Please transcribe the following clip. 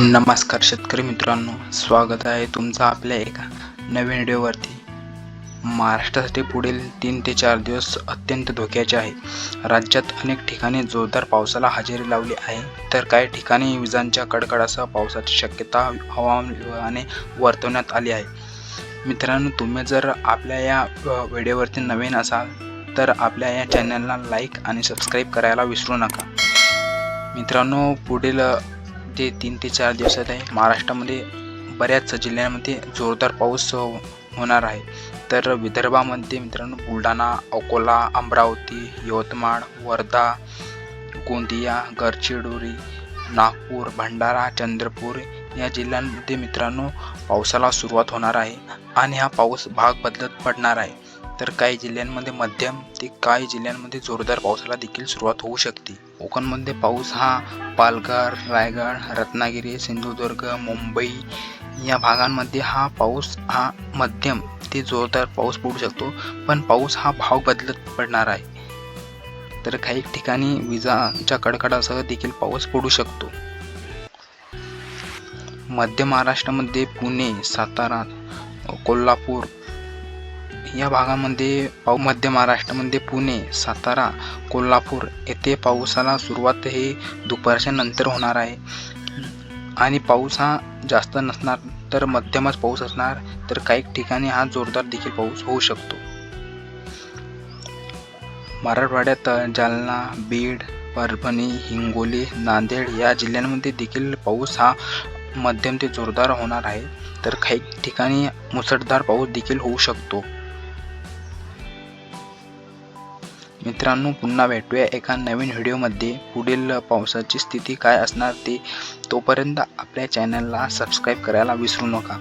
नमस्कार शेतकरी मित्रांनो स्वागत आहे तुमचं आपल्या एका नवीन व्हिडिओवरती. महाराष्ट्रासाठी पुढील तीन ते चार दिवस अत्यंत धोक्याचे आहे. राज्यात अनेक ठिकाणी जोरदार पावसाला हजेरी लावली आहे. तर काही ठिकाणी विजांच्या कडकडासह पावसाची शक्यता हवामान विभागाने वर्तवण्यात आली आहे. मित्रांनो तुम्ही जर आपल्या या व्हिडिओवरती नवीन असाल तर आपल्या या चॅनलला लाईक आणि सबस्क्राईब करायला विसरू नका. मित्रांनो पुढील ते तीन ते चार दिवसात आहे. महाराष्ट्रामध्ये बऱ्याच जिल्ह्यांमध्ये जोरदार पाऊस होणार आहे. तर विदर्भामध्ये मित्रांनो बुलढाणा अकोला अमरावती यवतमाळ वर्धा गोंदिया गडचिरोली नागपूर भंडारा चंद्रपूर या जिल्ह्यांमध्ये मित्रांनो पावसाला सुरुवात होणार आहे आणि हा पाऊस भाग बदलत पडणार आहे. तर काही जिल्ह्यांमध्ये मध्यम ते काही जिल्ह्यांमध्ये जोरदार पावसाला देखील सुरुवात होऊ शकते. कोकणमध्ये पाऊस हा पालघर रायगड रत्नागिरी सिंधुदुर्ग मुंबई या भागांमध्ये हा पाऊस हा मध्यम ते जोरदार पाऊस पडू शकतो पण पाऊस हा भाव बदलत पडणार आहे. तर काही ठिकाणी विजांच्या कडकडासह देखील पाऊस पडू शकतो. मध्य महाराष्ट्रामध्ये पुणे सातारा कोल्हापूर या भागामध्ये पाऊ मध्य महाराष्ट्रामध्ये पुणे सातारा कोल्हापूर येथे पावसाला सुरुवात हे दुपारच्या नंतर होणार आहे. आणि पाऊस हा जास्त नसणार तर मध्यमच पाऊस असणार तर काही ठिकाणी हा जोरदार देखील पाऊस होऊ शकतो. मराठवाड्यात जालना बीड परभणी हिंगोली नांदेड या जिल्ह्यांमध्ये देखील पाऊस हा मध्यम ते जोरदार होणार आहे. तर काही ठिकाणी मुसळधार पाऊस देखील होऊ शकतो. मित्रांनो पुन्हा भेटूया एका नवीन व्हिडिओमध्ये. पुढील पावसाची स्थिती काय असणार ते तोपर्यंत आपल्या चॅनलला सबस्क्राईब करायला विसरू नका.